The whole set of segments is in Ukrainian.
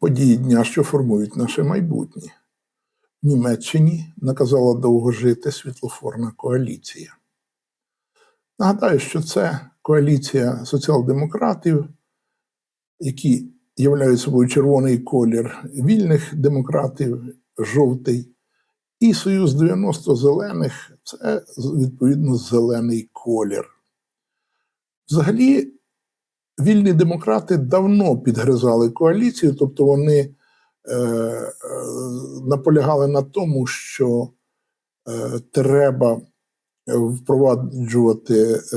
події дня, що формують наше майбутнє. В Німеччині наказала довго жити світлофорна коаліція. Нагадаю, що це коаліція соціал-демократів, які являють собою червоний колір вільних демократів, жовтий, і Союз 90 зелених це відповідно зелений колір. Взагалі, вільні демократи давно підгризали коаліцію, тобто вони е, е, наполягали на тому, що е, треба впроваджувати е,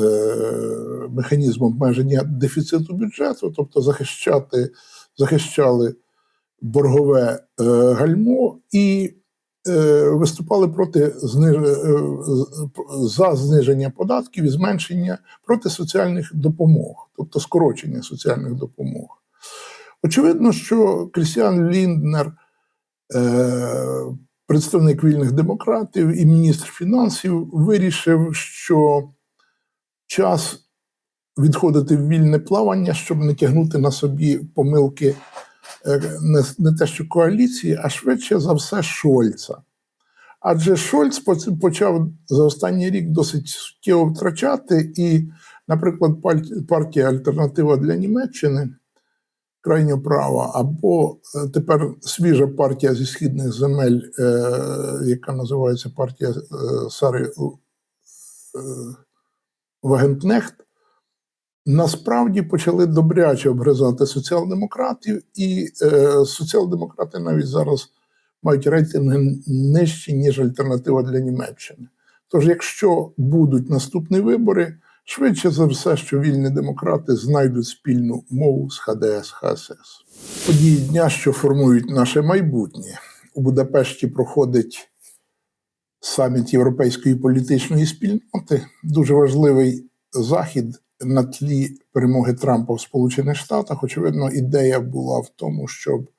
механізм обмеження дефіциту бюджету, тобто захищати, захищали боргове е, гальмо і виступали проти е, за зниження податків і зменшення проти соціальних допомог, тобто скорочення соціальних допомог. Очевидно, що Крістіан Лінднер, е, представник вільних демократів і міністр фінансів, вирішив, що час відходити в вільне плавання, щоб не тягнути на собі помилки е, не, не те, що коаліції, а швидше за все Шольца. Адже Шольц почав за останній рік досить суттєво втрачати, і, наприклад, партія Альтернатива для Німеччини крайньо права, або е, тепер свіжа партія зі східних земель, е, яка називається партія е, Сари е, Вагенкнехт, насправді почали добряче обгризати соціал-демократів, і е, соціал-демократи навіть зараз мають рейтинги нижчі, ніж альтернатива для Німеччини. Тож, якщо будуть наступні вибори, швидше за все, що вільні демократи знайдуть спільну мову з ХДС ХСС. Події дня, що формують наше майбутнє. У Будапешті проходить саміт Європейської політичної спільноти. Дуже важливий захід на тлі перемоги Трампа в Сполучених Штатах. Очевидно, ідея була в тому, щоб,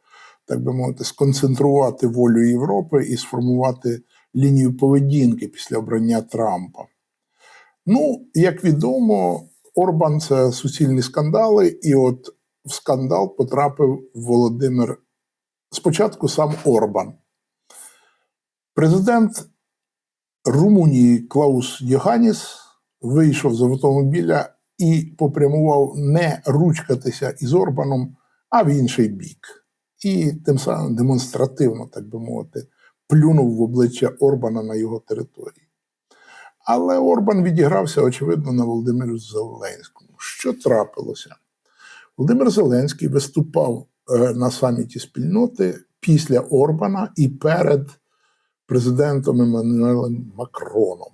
так би мовити, сконцентрувати волю Європи і сформувати лінію поведінки після обрання Трампа. Ну, як відомо, Орбан це суцільні скандали, і от в скандал потрапив Володимир. Спочатку сам Орбан. Президент Румунії Клаус Йоганіс вийшов з автомобіля і попрямував не ручкатися із Орбаном, а в інший бік. І тим самим демонстративно, так би мовити, плюнув в обличчя Орбана на його території. Але Орбан відігрався, очевидно, на Володимиру Зеленському. Що трапилося? Володимир Зеленський виступав е, на саміті спільноти після Орбана і перед президентом Еммануелем Макроном.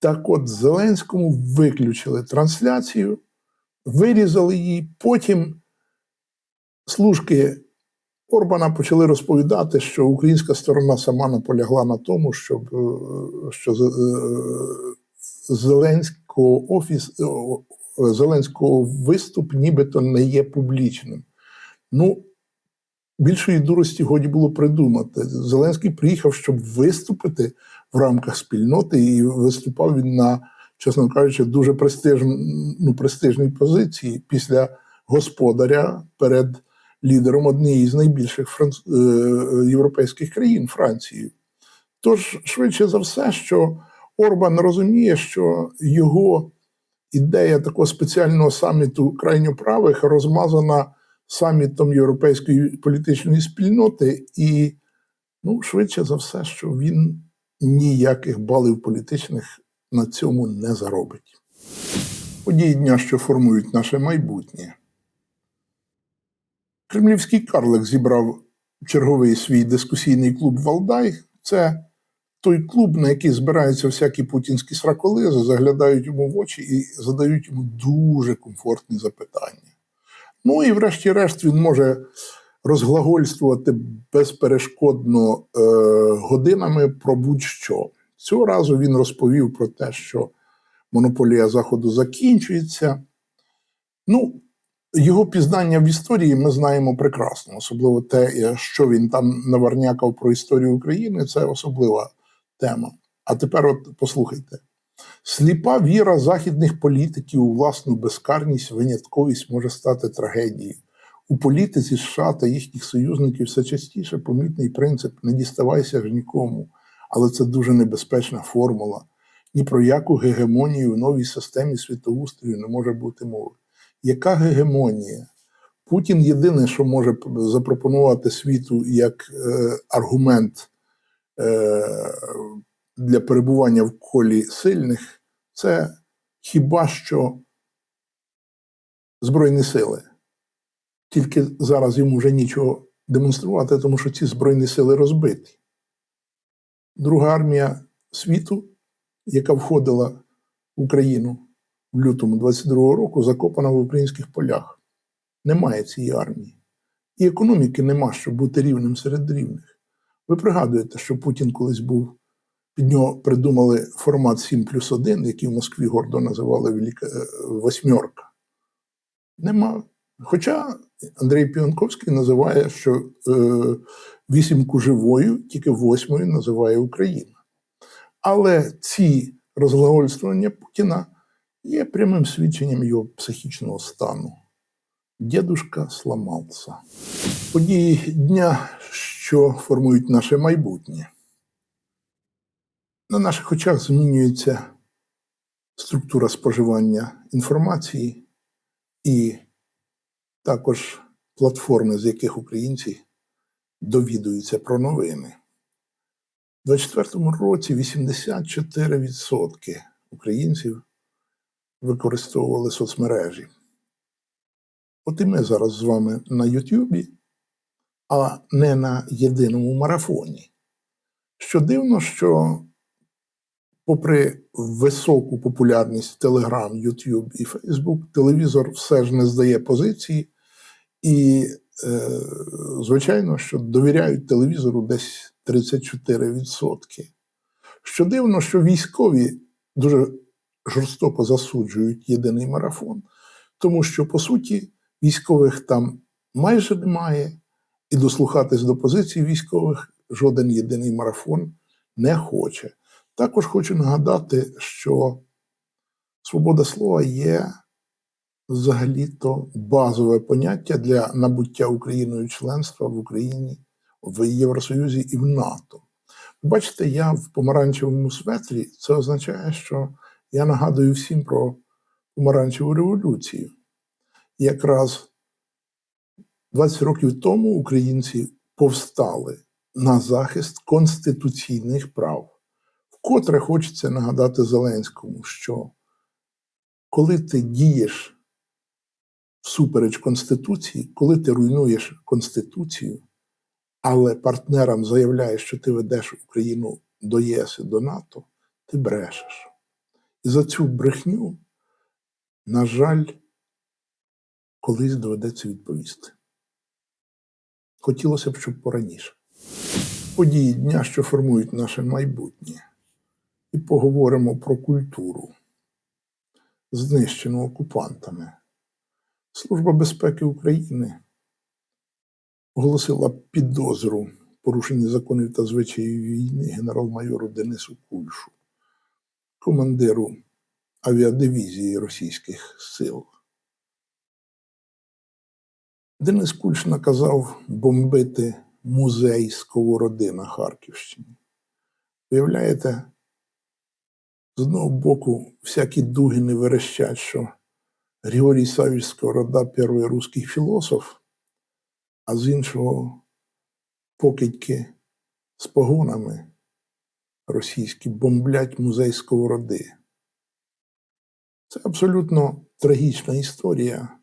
Так от Зеленському виключили трансляцію, вирізали її. Потім служки Орбана почали розповідати, що українська сторона сама наполягла на тому, щоб е, що е, Зеленського офіс е, Зеленського виступ нібито не є публічним. Ну, більшої дурості годі було придумати. Зеленський приїхав, щоб виступити в рамках спільноти, і виступав він на, чесно кажучи, дуже престиж, ну, престижній позиції після господаря перед лідером однієї з найбільших франц... е, європейських країн Франції. Тож, швидше за все, що Орбан розуміє, що його ідея такого спеціального саміту крайньо правих розмазана самітом Європейської політичної спільноти, і ну, швидше за все, що він ніяких балів політичних на цьому не заробить. Події дня, що формують наше майбутнє. Кремлівський карлик зібрав черговий свій дискусійний клуб Валдай. Це той клуб, на який збираються всякі путінські сраколизи, заглядають йому в очі і задають йому дуже комфортні запитання. Ну і врешті-решт він може розглагольствувати безперешкодно е, годинами про будь-що. Цього разу він розповів про те, що монополія Заходу закінчується. Ну, його пізнання в історії ми знаємо прекрасно, особливо те, що він там наварнякав про історію України, це особлива тема. А тепер от послухайте. Сліпа віра західних політиків у власну безкарність, винятковість може стати трагедією. У політиці США та їхніх союзників все частіше помітний принцип не діставайся ж нікому, але це дуже небезпечна формула. Ні про яку гегемонію в новій системі світоустрою не може бути мови. Яка гегемонія? Путін єдине, що може запропонувати світу як е, аргумент е, для перебування в колі сильних, це хіба що Збройні сили. Тільки зараз йому вже нічого демонструвати, тому що ці Збройні сили розбиті. Друга армія світу, яка входила в Україну в лютому 22-го року, закопана в українських полях. Немає цієї армії. І економіки нема, щоб бути рівним серед рівних. Ви пригадуєте, що Путін колись був, під нього придумали формат 7 плюс 1, який в Москві гордо називали е, восьмерка. Нема. Хоча Андрій Піонковський називає, що е, вісімку живою, тільки восьмою називає Україна. Але ці розглагольствування Путіна є прямим свідченням його психічного стану. Дідушка сламався. Події дня, що формують наше майбутнє. На наших очах змінюється структура споживання інформації і також платформи, з яких українці довідуються про новини. У 2024 році 84% українців використовували соцмережі. От і ми зараз з вами на Ютубі, а не на єдиному марафоні. Що дивно, що попри високу популярність Telegram, YouTube і Facebook, телевізор все ж не здає позиції, і, е, звичайно, що довіряють телевізору десь 34%. Що дивно, що військові дуже жорстоко засуджують єдиний марафон, тому що, по суті, військових там майже немає, і дослухатись до позицій військових жоден єдиний марафон не хоче. Також хочу нагадати, що свобода слова є взагалі-то базове поняття для набуття Україною членства в Україні, в Євросоюзі і в НАТО. Бачите, я в помаранчевому светрі, це означає, що я нагадую всім про помаранчеву революцію. Якраз 20 років тому українці повстали на захист конституційних прав. Вкотре хочеться нагадати Зеленському, що коли ти дієш всупереч Конституції, коли ти руйнуєш Конституцію, але партнерам заявляєш, що ти ведеш Україну до ЄС і до НАТО, ти брешеш. І за цю брехню, на жаль, колись доведеться відповісти. Хотілося б, щоб пораніше. Події дня, що формують наше майбутнє, і поговоримо про культуру, знищену окупантами. Служба безпеки України оголосила підозру порушенні законів та звичаїв війни генерал-майору Денису Кульшу, командиру авіадивізії російських сил. Денис Кульш наказав бомбити музей Сковороди на Харківщині. Уявляєте, з одного боку, всякі дугини верещать, що Григорій Савіч Сковорода – перший русський філософ, а з іншого покидьки з погонами російські бомблять музей Сковороди. Це абсолютно трагічна історія.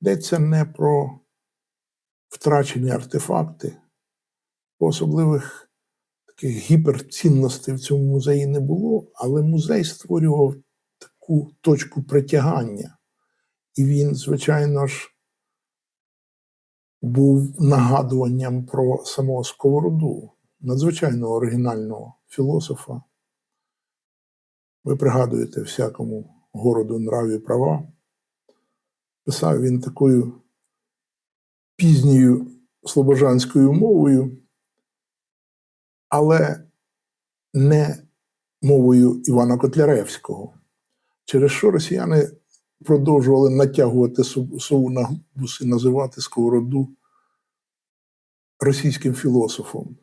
Йдеться не про втрачені артефакти, бо особливих таких гіперцінностей в цьому музеї не було, але музей створював таку точку притягання. І він, звичайно ж, був нагадуванням про самого Сковороду, надзвичайно оригінального філософа. Ви пригадуєте всякому городу нраві права. Писав він такою пізньою слобожанською мовою, але не мовою Івана Котляревського, через що росіяни продовжували натягувати сову на губус і називати сковороду російським філософом.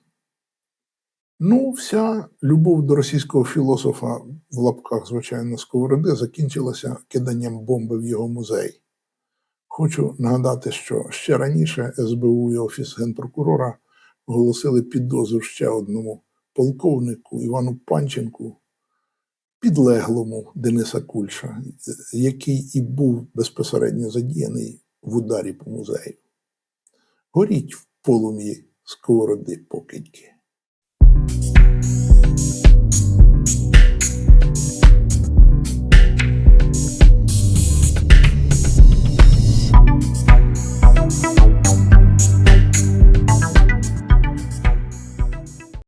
Ну, вся любов до російського філософа в лапках, звичайно, сковороди закінчилася киданням бомби в його музей. Хочу нагадати, що ще раніше СБУ і Офіс генпрокурора оголосили підозру ще одному полковнику Івану Панченку, підлеглому Дениса Кульша, який і був безпосередньо задіяний в ударі по музею. Горіть в полум'ї сковороди покидьки.